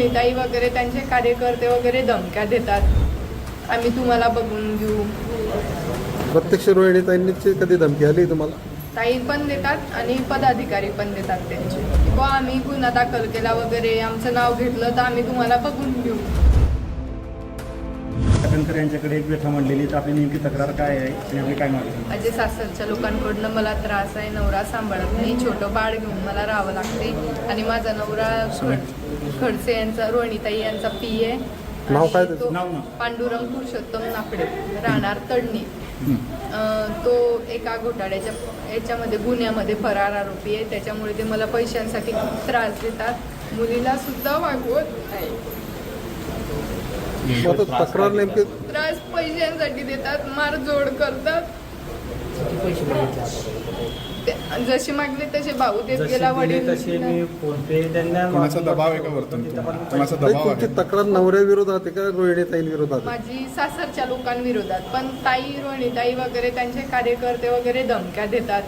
रोहिणीताई वगैरे त्यांचे कार्यकर्ते वगैरे धमक्या देतात. आम्ही तुम्हाला बघून घेऊ. प्रत्यक्ष रोहिणीताईंची कधी धमकी आली तुम्हाला? ताई पण देतात आणि पदाधिकारी पण देतात त्यांचे. की बुवा आम्ही गुन्हा दाखल केला वगैरे आमचं नाव घेतलं तर आम्ही तुम्हाला बघून घेऊ. पाटणकर यांच्याकडे एक व्यथा मांडलेली तर आपली नेमकी तक्रार काय आहे? आणि आपली काय मागणी माझे सासरच्या लोकांकडनं मला त्रास आहे नवरा सांभाळत नाही छोटं बाळ घेऊन मला राहावं लागते आणि माझा नवरा खडसे यांचा रोहिणीताई यांचा पी आहे नाव काय आणि त्याचं? तो नाव ना? पांडुरंग पुरुषोत्तम नाफडे राहणार तडणी अं, तो एका घोटाळ्याच्या याच्यामध्ये गुन्ह्यामध्ये फरार आरोपी आहे. त्याच्यामुळे ते मला पैशांसाठी खूप त्रास देतात. मुलीला सुद्धा वागवत नाही. आता तक्रार नेमकी? त्रास पैशांसाठी देतात मारजोड करतात. ते- जशी मागले तसे भाऊ देत जसे गेला दिले वडील तसे मी फोन पे त्यांना कोणाचा दबाव आहे का वरतून कोणाचा दबाव तुमची आहे? तक्रार नवऱ्या विरोधात आहे का रोहिणीताईं विरोधात? आहे? माझी सासरच्या लोकांविरोधात पण ताई रोहिणीताई वगैरे त्यांचे कार्यकर्ते वगैरे धमक्या देतात.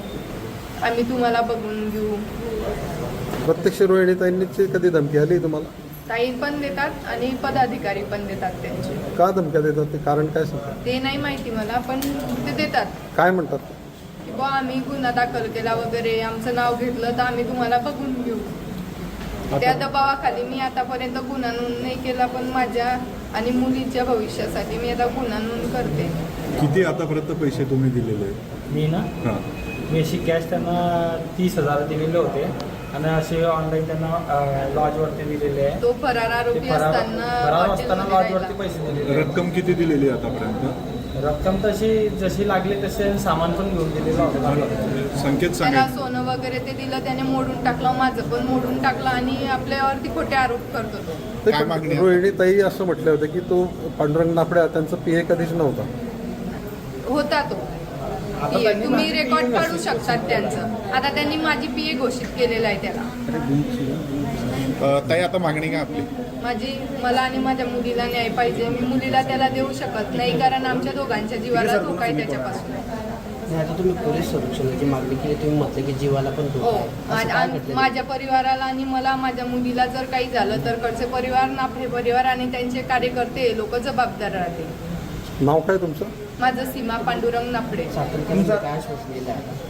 आम्ही तुम्हाला बघून घेऊ. प्रत्यक्ष रोहिणीताईंची कधी धमकी आली तुम्हाला? ताई पण देतात आणि पदाधिकारी पण देतात त्यांचे. का धमक्या देतात? ते कारण काय सांगतात ते नाही माहिती मला पण ते देतात. काय म्हणतात? की बुवा आम्ही गुन्हा दाखल केला वगैरे आमचं नाव घेतलं तर आम्ही तुम्हाला बघून घेऊ. त्या दबावाखाली मी आतापर्यंत गुन्हा नोंद नाही केला पण माझ्या आणि मुलीच्या भविष्यासाठी मी आता गुन्हा नोंद करते. किती आतापर्यंत पैसे तुम्ही दिलेले? मी ना? हां. मी अशी कॅश त्यांना तीस हजार दिलेले होते. आणि असे ऑनलाईन त्यांना लॉजवरती दिलेले आहे. तो फरार ते आरोपी फरार असताना फरार असताना हॉटेलमध्ये लॉजवरती. पैसे दिलेले आहेत. रक्कम किती दिलेली आहे आतापर्यंत? रक्कम तशी जशी लागली तसे सामान पण घेऊन दिलेलं होतं. संकेत त्याला सांगा सोनं वगैरे ते दिलं त्याने मोडून टाकलं माझं पण मोडून टाकलं आणि आपल्यावरती खोटे आरोप करतो तो. ते काय मागणी आहे? रोहिणीताई असं म्हटलं होतं की तो पांडुरंग नाफड्या त्यांचा पीए कधीच नव्हता. होता तो. आता PA. त्यांनी तुम्ही रेकॉर्ड काढू शकतात त्यांचं. आता त्यांनी माझी पीए घोषित केलेलं आहे त्याला. अ, ताई आता मागणी काय आपली? माझी मला आणि माझ्या मुलीला न्याय पाहिजे. मी मुलीला त्याला देऊ शकत नाही कारण आमच्या दोघांच्या जीवाला धोका आहे त्याच्यापासून? नाही आता तुम्ही पोलीस संरक्षणाची मागणी केली तुम्ही म्हटलं की जीवाला पण हो? माझ्या परिवाराला आणि मला माझ्या मुलीला जर काही झालं तर कडचे परिवार नाफे परिवार आणि त्यांचे कार्यकर्ते लोक जबाबदार राहतील. नाव काय तुमचं? माझं सीमा पांडुरंग?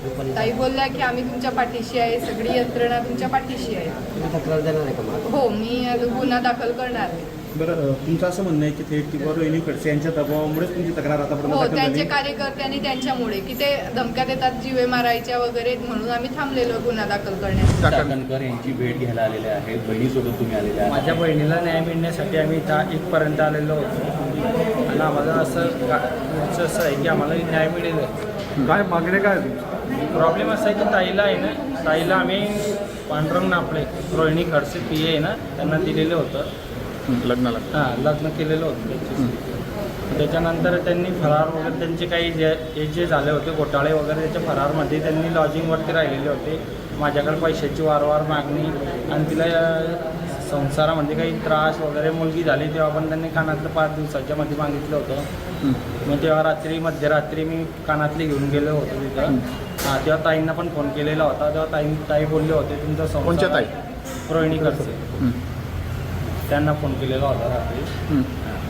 लोकांनी ताई बोलल्या की आम्ही तुमच्या पाठीशी आहे सगळी यंत्रणा तुमच्या पाठीशी आहे. तुम्ही तक्रार देणार आहे का मला? हो मी गुन्हा दाखल करणार आहे. बरं तुमचं असं म्हणणं आहे की थेट किंवा रोहिणी खडसे यांच्या दबावामुळेच तुमची तक्रार आतापर्यंत हो त्यांचे कार्यकर्ते आणि त्यांच्यामुळे की ते धमक्या देतात जीवे मारायच्या वगैरे म्हणून आम्ही थांबलेलो गुन्हा दाखल करण्यास चाकणकर यांची भेट घ्यायला आलेले आहेत बहिणीसोबत तुम्ही आलेले आहात. माझ्या बहिणीला न्याय मिळण्यासाठी आम्ही इथं इथपर्यंत आलेलो होतो. आणि आम्हाला असं पुढचं असं आहे की आम्हाला न्याय मिळेल. काय मागणी काय प्रॉब्लेम असा आहे की ताईला आहे ना ताईला आम्ही पांडुरंग नापले. रोहिणी खडसे पी आहे ना त्यांना दिलेलं होतं. लग्नाला. हां लग्न केलेलं होतं त्यांच्याशी. त्याच्यानंतर त्यांनी फरार वगैरे त्यांचे काही जे हे जे झाले होते घोटाळे वगैरे त्याच्या फरारमध्ये त्यांनी लॉजिंगवरती राहिलेले होते. माझ्याकडे पैशाची वारंवार मागणी आणि तिला संसारामध्ये काही त्रास वगैरे मुलगी झाली तेव्हा पण त्यांनी कानातलं पाच दिवसाच्या मध्ये मागितलं होतं. मग तेव्हा रात्री मध्यरात्री मी कानातली घेऊन गेलो होतो तिथं. हां तेव्हा ताईंना पण फोन केलेला होता. तेव्हा ताई ताई बोलले होते तुमचा कोणत्या ताई? रोहिणी करते त्यांना फोन केलेला होता रात्री.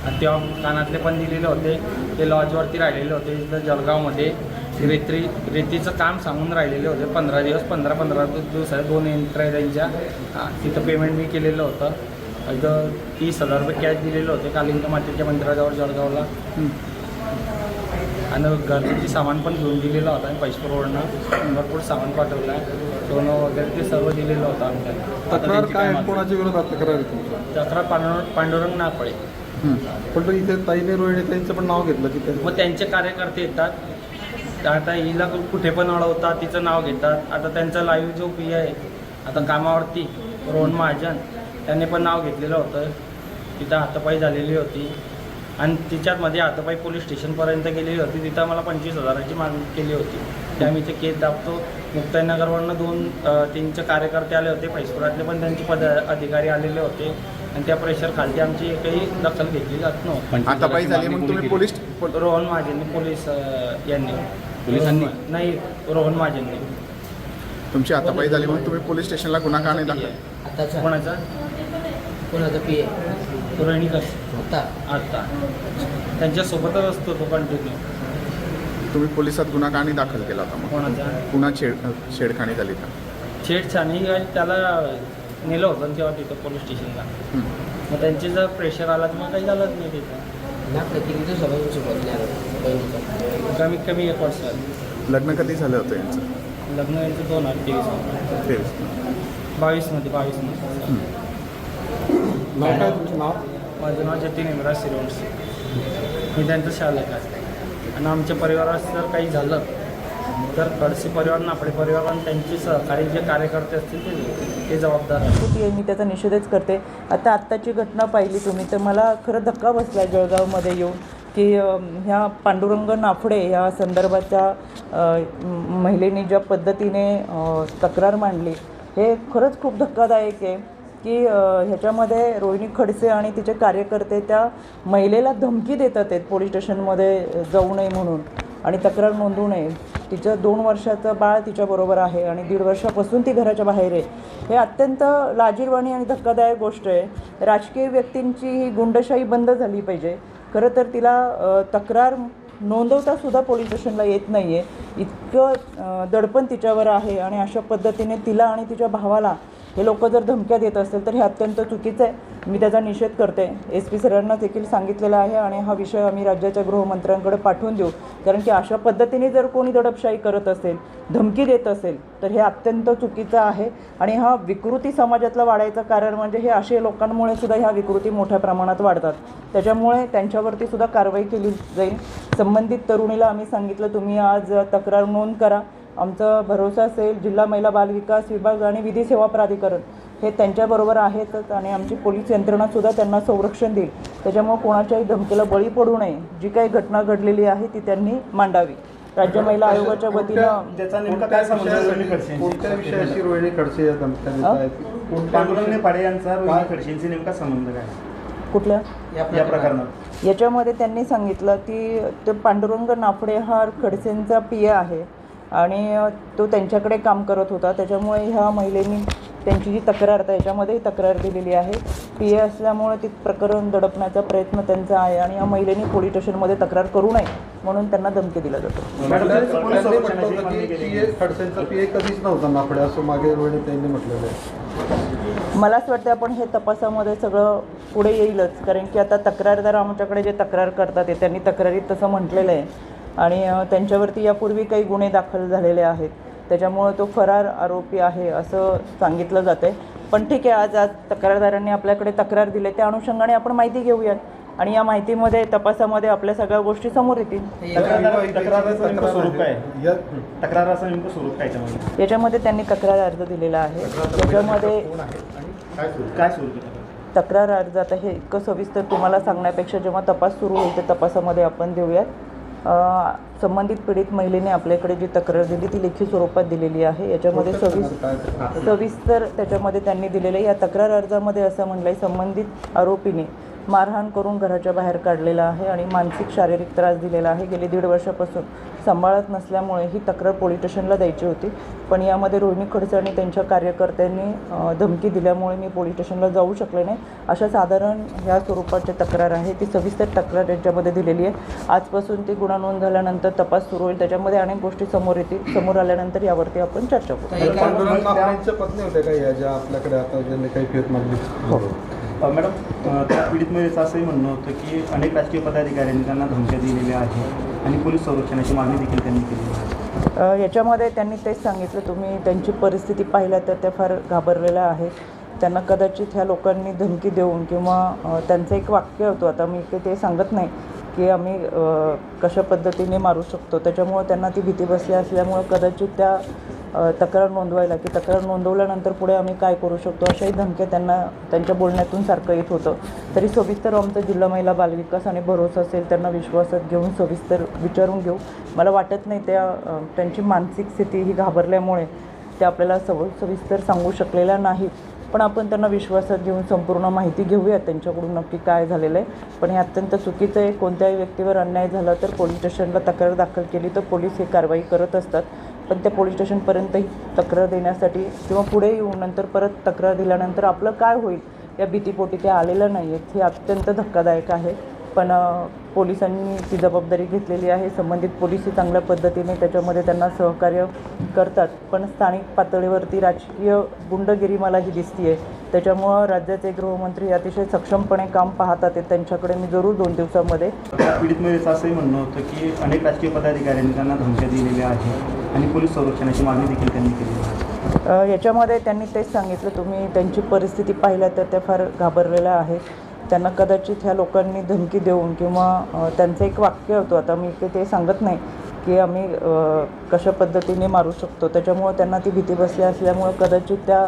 आणि तेव्हा कानातले पण दिलेले होते. ते लॉजवरती राहिलेले होते इथं जळगावमध्ये. रेत्री रेतीचं काम सांगून राहिलेले होते. पंधरा दिवस पंधरा पंधरा दिवस आहे दोन एंट्री त्यांच्या तिथं पेमेंट मी केलेलं होतं. इथं तीस हजार रुपये कॅश दिलेले होते कालिंग मातेच्या मंदिराजवळ जळगावला. आणि घरगुती सामान पण घेऊन दिलेलं होतं आणि पैसे परवडणं भरपूर सामान पाठवलं. आहे सोनं वगैरे ते सर्व दिलेलं होतं आमच्या. तक्रार काय कोणाच्या विरोधात तक्रार तक्रार पांडुरंग पांडुरंग नापळे पण इथे ताईने रोहिणीताईंचं पण नाव घेतलं की ते मग त्यांचे कार्यकर्ते येतात. आता हिला कुठे पण अडवतात तिचं नाव घेतात. आता त्यांचा लाईव्ह जो पी आहे आता कामावरती रोहन महाजन त्यांनी पण नाव घेतलेलं होतं. तिथं हातापाई झालेली होती. आणि तिच्यातमध्ये हातापाई पोलीस स्टेशनपर्यंत गेलेली होती. तिथं मला पंचवीस हजाराची मागणी केली होती. त्या मी ते केस दाबतो. मुक्ताईनगरवरनं दोन तीनचे कार्यकर्ते आले होते. फैसपुरातले पण त्यांचे पद अधिकारी आलेले होते. आणि त्या प्रेशर खालती आमची एकही दखल घेतली जात नव्हती. आता तुम्ही पोलीस रोहन महाजननी पोलीस यांनी पोलिसांनी? नाही रोहन महाजननी तुमची हातापायी झाली मग तुम्ही पोलीस स्टेशनला गुन्हा का नाही दाखल? आताच्या कोणाचा? कोणाचा पी आहे तो रेणीकर आता. आत्ता त्यांच्यासोबतच असतो तो कंटिन्यू तुम्ही पोलिसात गुन्हा का नाही दाखल केला होता मग? कोणाचा? पुन्हा छेड छेडखाणी झाली का? छेडछाणी त्याला नेलं होतं तेव्हा तिथं पोलीस स्टेशनला. हं. मग त्यांचे जर प्रेशर आला तर मग काही झालंच नाही तिथं. किती दिवसापासून सुरुवात बहिणीचं कमीत कमी एक वर्ष झालं. लग्न कधी झालं होतं यांचं? लग्न यांचं दोन हजार तेवीस तेवीस. बावीसमध्ये बावीसमध्ये. नाव काय तुमचं नाव? माझं नाव जतीन इम्राज सिरोन्स मी त्यांचं शालक आहे. आणि आमच्या परिवारात जर काही झालं तर खडसे परिवार नाफडे परिवार आणि त्यांचे सहकारी जे कार्यकर्ते असतील ते ते जबाबदार आहे? मी त्याचा निषेधच करते. आता आत्ताची घटना पाहिली तुम्ही तर मला खरं धक्का बसला जळगावमध्ये येऊन की ह्या पांडुरंग नाफडे ह्या संदर्भाच्या महिलेने ज्या पद्धतीने तक्रार मांडली हे खरंच खूप धक्कादायक आहे की ह्याच्यामध्ये रोहिणी खडसे आणि तिचे कार्यकर्ते त्या महिलेला धमकी देतात आहेत पोलीस स्टेशनमध्ये जाऊ नये म्हणून. आणि तक्रार नोंदवू नये. तिचं दोन वर्षाचं बाळ तिच्याबरोबर आहे आणि दीड वर्षापासून ती घराच्या बाहेर आहे. हे अत्यंत लाजीरवाणी आणि धक्कादायक गोष्ट आहे. राजकीय व्यक्तींची ही गुंडशाही बंद झाली पाहिजे. खरं तर तिला तक्रार नोंदवता सुद्धा पोलीस स्टेशनला येत नाही आहे इतकं दडपण तिच्यावर आहे आणि अशा पद्धतीने तिला आणि तिच्या भावाला हे लोक जर धमक्या देत असेल तर हे अत्यंत चुकीचं आहे. मी त्याचा निषेध करते. एस पी सरांना देखील सांगितलेलं आहे आणि हा विषय आम्ही राज्याच्या गृहमंत्र्यांकडे पाठवून देऊ. कारण की अशा पद्धतीने जर कोणी दडपशाही करत असेल धमकी देत असेल तर हे अत्यंत चुकीचं आहे. आणि हा विकृती समाजातला वाढायचं कारण म्हणजे हे असे लोकांमुळे सुद्धा ह्या विकृती मोठ्या प्रमाणात वाढतात. त्याच्यामुळे त्यांच्यावरती सुद्धा कारवाई केली जाईल. संबंधित तरुणीला आम्ही सांगितलं तुम्ही आज तक्रार नोंद करा. आमचा भरोसा असेल जिल्हा महिला बालविकास विभाग आणि विधी सेवा प्राधिकरण हे त्यांच्याबरोबर आहेतच आणि आमची पोलीस यंत्रणासुद्धा त्यांना संरक्षण देईल. त्याच्यामुळे कोणाच्याही धमकीला बळी पडू नये. जी काही घटना घडलेली आहे ती त्यांनी मांडावी. राज्य महिला आयोगाच्या वतीनं त्याचा नेमका काय संबंध आहे रोहिणी खडसे कोणत्या विषयाशी रोहिणी खडसे या धमक्या देत हा? आहेत? कोणत्या पांडुरंग विषयी- पाडे यांचा रोहिणी खडसेंची नेमका संबंध काय? कुठल्या? या प्रकरणात. याच्यामध्ये त्यांनी सांगितलं की ते पांडुरंग नाफडे हा खडसेंचा पी आहे. आणि तो त्यांच्याकडे काम करत होता. त्याच्यामुळे ह्या महिलेनी त्यांची जी तक्रार आहे याच्यामध्येही तक्रार दिलेली आहे. पी ए असल्यामुळे ते प्रकरण दडपण्याचा प्रयत्न त्यांचा आहे आणि या महिलेनी पोलीस स्टेशनमध्ये तक्रार करू नये म्हणून त्यांना धमकी दिला जातो. मला असं वाटतं आपण हे तपासामध्ये सगळं पुढे येईलच. कारण की आता तक्रारदार आमच्याकडे जे तक्रार करतात ते त्यांनी तक्रारीत तसं म्हटलेलं आहे. आणि त्यांच्यावरती यापूर्वी काही गुन्हे दाखल झालेले आहेत. त्याच्यामुळं तो फरार आरोपी आहे असं सांगितलं जातं आहे पण ठीक आहे आज आज तक्रारदारांनी आपल्याकडे तक्रार दिली त्या अनुषंगाने आपण माहिती घेऊयात. आणि या माहितीमध्ये तपासामध्ये आपल्या सगळ्या गोष्टी समोर येतील. तक्रार- स्वरूप काय नेमकं स्वरूप काय त्याच्यामध्ये याच्यामध्ये त्यांनी तक्रार अर्ज दिलेला आहे. त्याच्यामध्ये काय स्वरूप तक्रार? अर्ज आता हे इतकं सविस्तर तुम्हाला सांगण्यापेक्षा जेव्हा तपास सुरू होईल त्या तपासामध्ये आपण देऊयात. संबंधित पीडित महिलेने आपल्याकडे जी तक्रार दिली ती लेखी स्वरूपात दिलेली आहे. याच्यामध्ये सविस सविस्तर त्याच्यामध्ये त्यांनी दिलेलं आहे. या तक्रार अर्जामध्ये असं म्हटलं आहे संबंधित आरोपीने मारहाण करून घराच्या बाहेर काढलेला आहे आणि मानसिक शारीरिक त्रास दिलेला आहे. गेली दीड वर्षापासून सांभाळत नसल्यामुळे ही तक्रार पोलीस स्टेशनला द्यायची होती. पण यामध्ये रोहिणी खडसे आणि त्यांच्या कार्यकर्त्यांनी धमकी दिल्यामुळे मी पोलीस स्टेशनला जाऊ शकले नाही. अशा साधारण ह्या स्वरूपाची तक्रार आहे. ती सविस्तर तक्रार याच्यामध्ये दिलेली आहे. आजपासून ती गुन्हा नोंद झाल्यानंतर तपास सुरू होईल. त्याच्यामध्ये अनेक गोष्टी समोर येतील. समोर आल्यानंतर यावरती आपण चर्चा करू. आपल्याकडे आता ज्यांनी काही मॅडम त्या पीडित असंही म्हणणं होतं की अनेक राजकीय पदाधिकाऱ्यांनी त्यांना धमक्या दिलेल्या आहेत आणि पोलीस संरक्षणाची मागणी देखील त्यांनी केली आहे. याच्यामध्ये त्यांनी तेच सांगितलं तुम्ही त्यांची परिस्थिती पाहिल्या तर त्या फार घाबरलेल्या आहेत. त्यांना कदाचित ह्या लोकांनी धमकी देऊन किंवा त्यांचं एक वाक्य होतं आता मी ते ते सांगत नाही की आम्ही कशा पद्धतीने मारू शकतो. त्याच्यामुळं त्यांना ती भीती बसली असल्यामुळं कदाचित त्या तक्रार नोंदवायला की तक्रार नोंदवल्यानंतर पुढे आम्ही काय करू शकतो अशाही धमक्या त्यांना त्यांच्या बोलण्यातून सारखं येत होतं. तरी सविस्तर आमचं जिल्हा महिला बालविकास आणि भरोसा असेल त्यांना विश्वासात घेऊन सविस्तर विचारून घेऊ. मला वाटत नाही त्या त्यांची मानसिक स्थिती ही घाबरल्यामुळे ते आपल्याला सव सविस्तर सांगू शकलेल्या नाहीत. पण आपण त्यांना विश्वासात घेऊन संपूर्ण माहिती घेऊयात त्यांच्याकडून नक्की काय झालेलं आहे. पण हे अत्यंत चुकीचं आहे. कोणत्याही व्यक्तीवर अन्याय झाला तर पोलीस स्टेशनला तक्रार दाखल केली तर पोलीस हे कारवाई करत असतात. पण त्या पोलीस स्टेशनपर्यंतही तक्रार देण्यासाठी किंवा पुढे येऊन नंतर परत तक्रार दिल्यानंतर आपलं काय होईल या भीतीपोटी ते आलेलं नाही आहेत हे अत्यंत धक्कादायक आहे. पण पोलिसांनी ती जबाबदारी घेतलेली आहे. संबंधित पोलिसही चांगल्या पद्धतीने त्याच्यामध्ये त्यांना सहकार्य करतात. पण स्थानिक पातळीवरती राजकीय गुंडगिरी मला ही दिसती आहे त्याच्यामुळं राज्याचे गृहमंत्री अतिशय सक्षमपणे काम पाहतात आहेत. त्यांच्याकडे मी जरूर दोन दिवसामध्ये त्या पीडित महिलेचं असंही म्हणणं होतं की अनेक राजकीय पदाधिकाऱ्यांनी त्यांना धमक्या दिलेल्या आहेत आणि पोलीस संरक्षणाची मागणी देखील त्यांनी केलेली आहे. याच्यामध्ये त्यांनी तेच सांगितलं. तुम्ही त्यांची परिस्थिती पाहिल्या तर त्या फार घाबरलेल्या आहेत. त्यांना कदाचित ह्या लोकांनी धमकी देऊन किंवा त्यांचं एक वाक्य होतं. आता मी ते ते सांगत नाही की आम्ही कशा पद्धतीने मारू शकतो. त्याच्यामुळं त्यांना ती भीती बसली असल्यामुळं कदाचित त्या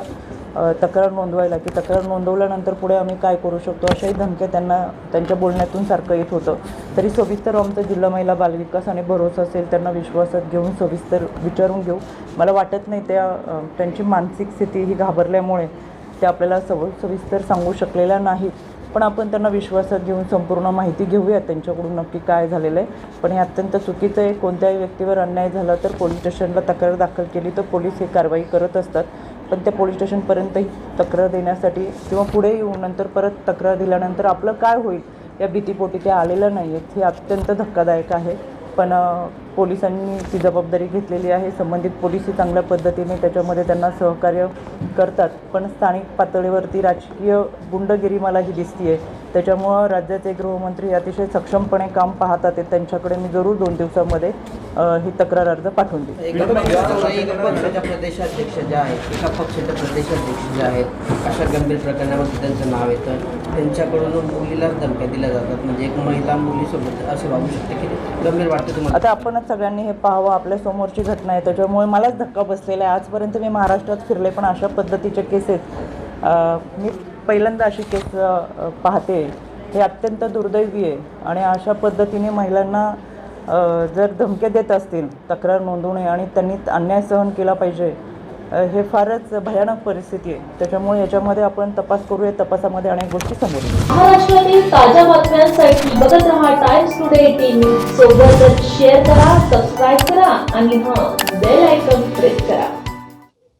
तक्रार नोंदवायला की तक्रार नोंदवल्यानंतर पुढे आम्ही काय करू शकतो? अशाही धमक्या त्यांना त्यांच्या बोलण्यातून सारखं येत होतं. तरी सविस्तर आमचं जिल्हा महिला बालविकास आणि भरोसा असेल त्यांना विश्वासात घेऊन सविस्तर विचारून घेऊ. मला वाटत नाही त्या त्यांची मानसिक स्थिती ही घाबरल्यामुळे ते आपल्याला सव सविस्तर सांगू शकलेल्या नाहीत. पण आपण त्यांना विश्वासात घेऊन संपूर्ण माहिती घेऊया त्यांच्याकडून नक्की काय झालेलं आहे. पण हे अत्यंत चुकीचं आहे. कोणत्याही व्यक्तीवर अन्याय झाला तर पोलीस स्टेशनला तक्रार दाखल केली तर पोलीस हे कारवाई करत असतात. पण त्या पोलीस स्टेशनपर्यंतही तक्रार देण्यासाठी किंवा पुढे येऊन नंतर परत तक्रार दिल्यानंतर आपलं काय होईल या भीतीपोटी ते आलेलं नाही आहेत हे अत्यंत धक्कादायक आहे. पण पोलिसांनी ती जबाबदारी घेतलेली आहे. संबंधित पोलिसही चांगल्या पद्धतीने त्याच्यामध्ये त्यांना सहकार्य करतात. पण स्थानिक पातळीवरती राजकीय गुंडगिरी मला ही दिसते आहे त्याच्यामुळं राज्याचे गृहमंत्री अतिशय सक्षमपणे काम पाहतात आहेत. त्यांच्याकडे मी जरूर दोन दिवसामध्ये ही तक्रार अर्ज पाठवून एका एका पक्षाच्या प्रदेशाध्यक्ष ज्या आहेत एका पक्षाच्या प्रदेशाध्यक्ष ज्या आहेत अशा गंभीर प्रकरणामध्ये त्यांचं नाव येतं. त्यांच्याकडून मुलीलाच धमक्या दिल्या जातात. म्हणजे एक महिला मुलीसोबत असे वागू शकते की गंभीर वाटतं तुम्हाला? आता आपणच सगळ्यांनी हे पाहावं आपल्या समोरची घटना आहे. त्याच्यामुळे मलाच धक्का बसलेला आहे. आजपर्यंत मी महाराष्ट्रात फिरले पण अशा पद्धतीच्या केसेस मी पहिल्यांदा अशी केस पाहते. हे अत्यंत दुर्दैवी आहे. आणि अशा पद्धतीने महिलांना जर धमक्या देत असतील तक्रार नोंदवणे आणि त्यांनी अन्याय सहन केला पाहिजे हे फारच भयानक परिस्थिती आहे. त्याच्यामुळे याच्यामध्ये आपण तपास करूया. तपासामध्ये अनेक गोष्टी समोर महाराष्ट्रातील ताज्या बातम्यांसाठी बघत रहा टाइम्स टुडे टीव्ही सोबतच शेअर करा सबस्क्राईब करा आणि हां बेल आयकॉन प्रेस करा.